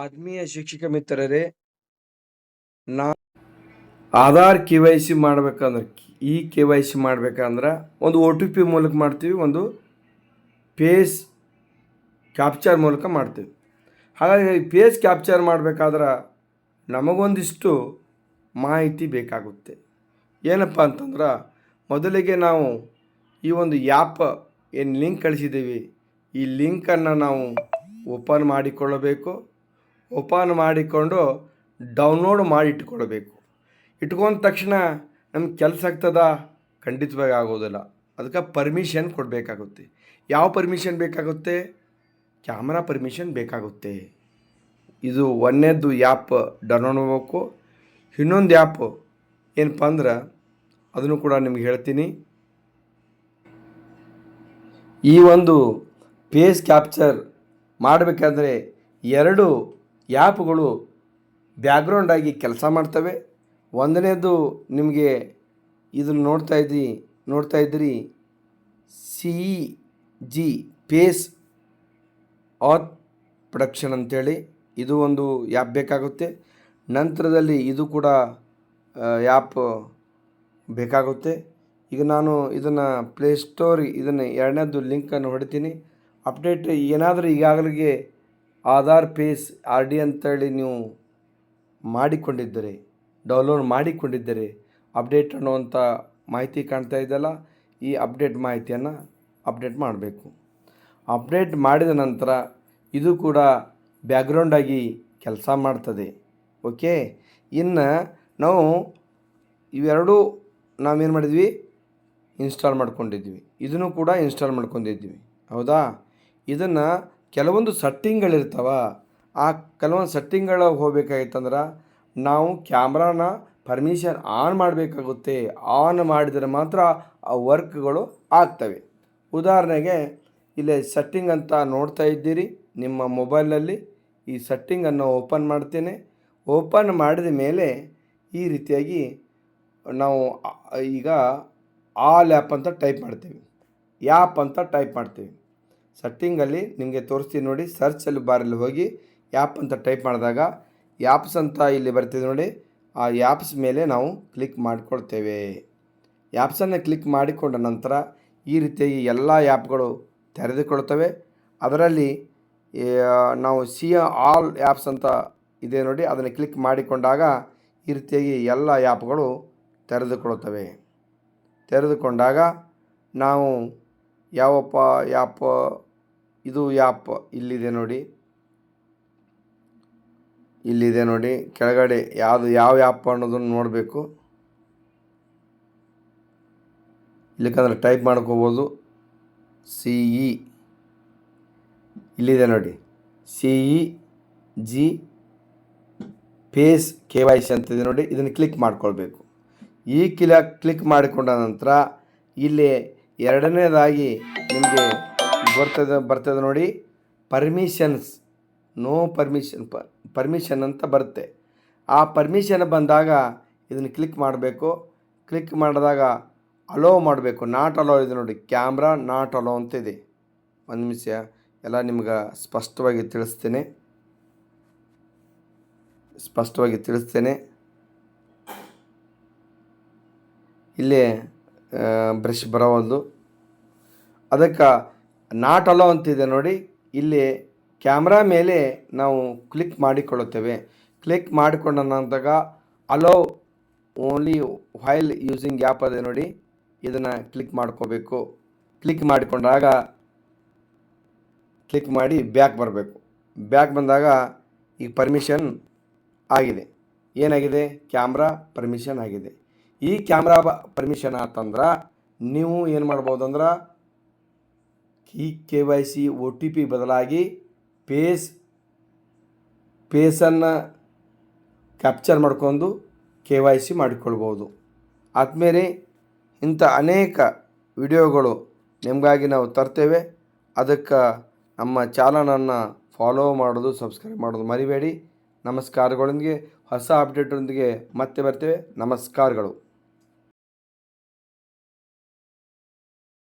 ಆತ್ಮೀಯ ಶಿಕ್ಷಕ ಮಿತ್ರರೇ, ನಾ ಆಧಾರ್ ಕೆ ವೈ ಸಿ ಮಾಡ್ಬೇಕಂದ್ರೆ, ಈ ಕೆ ವೈ ಸಿ ಮಾಡ್ಬೇಕಂದ್ರೆ ಒಂದು ಒ ಟಿ ಪಿ ಮೂಲಕ ಮಾಡ್ತೀವಿ, ಒಂದು ಪೇಸ್ ಕ್ಯಾಪ್ಚರ್ ಮೂಲಕ ಮಾಡ್ತೀವಿ. ಹಾಗಾಗಿ ಪೇಸ್ ಕ್ಯಾಪ್ಚರ್ ಮಾಡಬೇಕಾದ್ರೆ ನಮಗೊಂದಿಷ್ಟು ಮಾಹಿತಿ ಬೇಕಾಗುತ್ತೆ. ಏನಪ್ಪ ಅಂತಂದ್ರೆ, ಮೊದಲಿಗೆ ನಾವು ಈ ಒಂದು ಆ್ಯಪ್ ಏನು ಲಿಂಕ್ ಕಳಿಸಿದ್ದೀವಿ, ಈ ಲಿಂಕನ್ನು ನಾವು ಓಪನ್ ಮಾಡಿಕೊಳ್ಳಬೇಕು. ಓಪನ್ ಮಾಡಿಕೊಂಡು ಡೌನ್ಲೋಡ್ ಮಾಡಿ ಇಟ್ಕೊಳ್ಬೇಕು. ಇಟ್ಕೊಂಡ ತಕ್ಷಣ ನಮ್ಗೆ ಕೆಲಸ ಆಗ್ತದ? ಖಂಡಿತವಾಗಿ ಆಗೋದಿಲ್ಲ. ಅದಕ್ಕೆ ಪರ್ಮಿಷನ್ ಕೊಡಬೇಕಾಗುತ್ತೆ. ಯಾವ ಪರ್ಮಿಷನ್ ಬೇಕಾಗುತ್ತೆ? ಕ್ಯಾಮ್ರಾ ಪರ್ಮಿಷನ್ ಬೇಕಾಗುತ್ತೆ. ಇದು ಒಂದನೇದು ಆ್ಯಪ್ ಡೌನ್ಲೋಡ್ ಮಾಡಬೇಕು. ಇನ್ನೊಂದು ಆ್ಯಪ್ ಏನಪ್ಪ ಅಂದ್ರೆ ಅದನ್ನು ಕೂಡ ನಿಮ್ಗೆ ಹೇಳ್ತೀನಿ. ಈ ಒಂದು ಪೇಸ್ ಕ್ಯಾಪ್ಚರ್ ಮಾಡಬೇಕಾದ್ರೆ ಎರಡು ಆ್ಯಪ್ಗಳು ಬ್ಯಾಕ್ಗ್ರೌಂಡಾಗಿ ಕೆಲಸ ಮಾಡ್ತವೆ. ಒಂದನೇದು ನಿಮಗೆ ಇದನ್ನು ನೋಡ್ತಾ ಇದ್ದಿ ನೋಡ್ತಾ ಇದ್ದೀರಿ ಸಿ ಜಿ ಪೇಸ್ ಆತ್ ಪ್ರೊಡಕ್ಷನ್ ಅಂತೇಳಿ ಇದು ಒಂದು ಆ್ಯಪ್ ಬೇಕಾಗುತ್ತೆ. ನಂತರದಲ್ಲಿ ಇದು ಕೂಡ ಆ್ಯಪ್ ಬೇಕಾಗುತ್ತೆ. ಈಗ ನಾನು ಇದನ್ನು ಪ್ಲೇಸ್ಟೋರ್ ಇದನ್ನು ಎರಡನೇದು ಲಿಂಕನ್ನು ಹೊಡಿತೀನಿ. ಅಪ್ಡೇಟ್ ಏನಾದರೂ ಈಗಾಗಲೇ ಆಧಾರ್ ಪೇಸ್, ಆರ್ ಡಿ ಅಂತೇಳಿ ನೀವು ಮಾಡಿಕೊಂಡಿದ್ದರೆ, ಡೌನ್ಲೋಡ್ ಮಾಡಿಕೊಂಡಿದ್ದರೆ ಅಪ್ಡೇಟ್ ಅನ್ನುವಂಥ ಮಾಹಿತಿ ಕಾಣ್ತಾ ಇದೆಯಲ್ಲ, ಈ ಅಪ್ಡೇಟ್ ಮಾಹಿತಿಯನ್ನು ಅಪ್ಡೇಟ್ ಮಾಡಬೇಕು. ಅಪ್ಡೇಟ್ ಮಾಡಿದ ನಂತರ ಇದು ಕೂಡ ಬ್ಯಾಕ್ಗ್ರೌಂಡಾಗಿ ಕೆಲಸ ಮಾಡ್ತದೆ. ಓಕೆ? ಇನ್ನು ನಾವು ಇವೆರಡೂ ನಾವೇನು ಮಾಡಿದ್ವಿ? ಇನ್ಸ್ಟಾಲ್ ಮಾಡ್ಕೊಂಡಿದ್ವಿ. ಇದನ್ನು ಕೂಡ ಇನ್ಸ್ಟಾಲ್ ಮಾಡ್ಕೊಂಡಿದ್ವಿ ಹೌದಾ? ಇದನ್ನು ಕೆಲವೊಂದು ಸಟ್ಟಿಂಗ್ಗಳಿರ್ತಾವ ಆ ಕೆಲವೊಂದು ಸೆಟ್ಟಿಂಗ್ಗಳ ಹೋಗ್ಬೇಕಾಗಿತ್ತಂದ್ರೆ ನಾವು ಕ್ಯಾಮ್ರಾನ ಪರ್ಮಿಷನ್ ಆನ್ ಮಾಡಬೇಕಾಗುತ್ತೆ, ಆನ್ ಮಾಡಿದರೆ ಮಾತ್ರ ಆ ವರ್ಕ್ಗಳು ಆಗ್ತವೆ. ಉದಾಹರಣೆಗೆ, ಇಲ್ಲೇ ಸೆಟ್ಟಿಂಗ್ ಅಂತ ನೋಡ್ತಾ ಇದ್ದೀರಿ, ನಿಮ್ಮ ಮೊಬೈಲಲ್ಲಿ ಈ ಸೆಟ್ಟಿಂಗನ್ನು ಓಪನ್ ಮಾಡ್ತೇನೆ. ಓಪನ್ ಮಾಡಿದ ಮೇಲೆ ಈ ರೀತಿಯಾಗಿ ನಾವು ಈಗ ಆಲ್ ಆ್ಯಪ್ ಅಂತ ಟೈಪ್ ಮಾಡ್ತೀವಿ. ಆ್ಯಪ್ ಅಂತ ಟೈಪ್ ಮಾಡ್ತೀವಿ. ಸೆಟ್ಟಿಂಗಲ್ಲಿ ನಿಮಗೆ ತೋರಿಸ್ತೀನಿ ನೋಡಿ ಸರ್ಚಲ್ಲಿ ಬಾರಲ್ಲಿ ಹೋಗಿ ಆ್ಯಪ್ ಅಂತ ಟೈಪ್ ಮಾಡಿದಾಗ ಆ್ಯಪ್ಸ್ ಅಂತ ಇಲ್ಲಿ ಬರ್ತಿದೆ ನೋಡಿ. ಆ ಆ್ಯಪ್ಸ್ ಮೇಲೆ ನಾವು ಕ್ಲಿಕ್ ಮಾಡಿಕೊಳ್ತೇವೆ. ಆ್ಯಪ್ಸನ್ನು ಕ್ಲಿಕ್ ಮಾಡಿಕೊಂಡ ನಂತರ ಈ ರೀತಿಯಾಗಿ ಎಲ್ಲ ಆ್ಯಪ್ಗಳು ತೆರೆದುಕೊಳ್ತವೆ. ಅದರಲ್ಲಿ ನಾವು ಸಿ ಆಲ್ ಆ್ಯಪ್ಸ್ ಅಂತ ಇದೆ ನೋಡಿ, ಅದನ್ನು ಕ್ಲಿಕ್ ಮಾಡಿಕೊಂಡಾಗ ಈ ರೀತಿಯಾಗಿ ಎಲ್ಲ ಆ್ಯಪ್ಗಳು ತೆರೆದುಕೊಳ್ಳುತ್ತವೆ ತೆರೆದುಕೊಂಡಾಗ ನಾವು ಯಾವಪ್ಪ ಆ್ಯಪ್ ಇದು ಆ್ಯಪ್ ಇಲ್ಲಿದೆ ನೋಡಿ. ಇಲ್ಲಿದೆ ನೋಡಿ. ಕೆಳಗಡೆ ಯಾವುದು, ಯಾವ ಆ್ಯಪ್ ಅನ್ನೋದನ್ನು ನೋಡಬೇಕು. ಇಲ್ಲಿಕಂದ್ರೆ ಟೈಪ್ ಮಾಡ್ಕೋಬೋದು. C E. ಇಲ್ಲಿದೆ ನೋಡಿ. C E, G face K Y C ಅಂತಿದೆ ನೋಡಿ. ಇದನ್ನು ಕ್ಲಿಕ್ ಮಾಡ್ಕೊಳ್ಬೇಕು. ಈ ಕಿಲ ಕ್ಲಿಕ್ ಮಾಡಿಕೊಂಡ ನಂತರ ಇಲ್ಲಿ ಎರಡನೇದಾಗಿ ನಿಮಗೆ ಬರ್ತದೆ ಬರ್ತದೆ ನೋಡಿ. ಪರ್ಮಿಷನ್ಸ್ ನೋ ಪರ್ಮಿಷನ್ ಪರ್ಮಿಷನ್ ಅಂತ ಬರುತ್ತೆ. ಆ ಪರ್ಮಿಷನ್ ಬಂದಾಗ ಇದನ್ನು ಕ್ಲಿಕ್ ಮಾಡಬೇಕು. ಕ್ಲಿಕ್ ಮಾಡಿದಾಗ ಅಲೋ ಮಾಡಬೇಕು. ನಾಟ್ ಅಲೋ ಇದೆ ನೋಡಿ. ಕ್ಯಾಮ್ರಾ ನಾಟ್ ಅಲೋ ಅಂತ ಇದೆ. ಒಂದು ನಿಮಿಷ. ಎಲ್ಲ ನಿಮ್ಗೆ ಸ್ಪಷ್ಟವಾಗಿ ತಿಳಿಸ್ತೇನೆ. ಸ್ಪಷ್ಟವಾಗಿ ತಿಳಿಸ್ತೇನೆ. ಇಲ್ಲಿ ಬ್ರಷ್ ಬರೋ ಒಂದು ಅದಕ್ಕೆ ನಾಟ್ ಅಲೋ ಅಂತಿದೆ ನೋಡಿ. ಇಲ್ಲಿ ಕ್ಯಾಮ್ರಾ ಮೇಲೆ ನಾವು ಕ್ಲಿಕ್ ಮಾಡಿಕೊಳ್ಳುತ್ತೇವೆ. ಕ್ಲಿಕ್ ಮಾಡಿಕೊಂಡ ನಂತರ allow only while using app ಅದೇ ನೋಡಿ. ಇದನ್ನು ಕ್ಲಿಕ್ ಮಾಡ್ಕೋಬೇಕು. ಕ್ಲಿಕ್ ಮಾಡಿಕೊಂಡಾಗ ಕ್ಲಿಕ್ ಮಾಡಿ ಬ್ಯಾಕ್ ಬರಬೇಕು. ಬ್ಯಾಕ್ ಬಂದಾಗ ಈ ಪರ್ಮಿಷನ್ ಆಗಿದೆ. ಏನಾಗಿದೆ? ಕ್ಯಾಮ್ರಾ ಪರ್ಮಿಷನ್ ಆಗಿದೆ. ಈ ಕ್ಯಾಮ್ರಾ ಪರ್ಮಿಷನ್ ಆತಂದ್ರೆ ನೀವು ಏನು ಮಾಡ್ಬೋದು ಅಂದ್ರೆ ಈ K Y C O T P ಬದಲಾಗಿ ಪೇಸ್, ಪೇಸನ್ನು ಕ್ಯಾಪ್ಚರ್ ಮಾಡ್ಕೊಂಡು ಕೆ ವೈ ಸಿ ಮಾಡಿಕೊಳ್ಬೋದು. ಆದಮೇಲೆ ಇಂಥ ಅನೇಕ ವಿಡಿಯೋಗಳು ನಿಮಗಾಗಿ ನಾವು ತರ್ತೇವೆ. ಅದಕ್ಕೆ ನಮ್ಮ ಚಾನಲನ್ನು ಫಾಲೋ ಮಾಡೋದು ಸಬ್ಸ್ಕ್ರೈಬ್ ಮಾಡೋದು ಮರಿಬೇಡಿ. ನಮಸ್ಕಾರಗಳೊಂದಿಗೆ, ಹೊಸ ಅಪ್ಡೇಟೊಂದಿಗೆ ಮತ್ತೆ ಬರ್ತೇವೆ. ನಮಸ್ಕಾರಗಳು.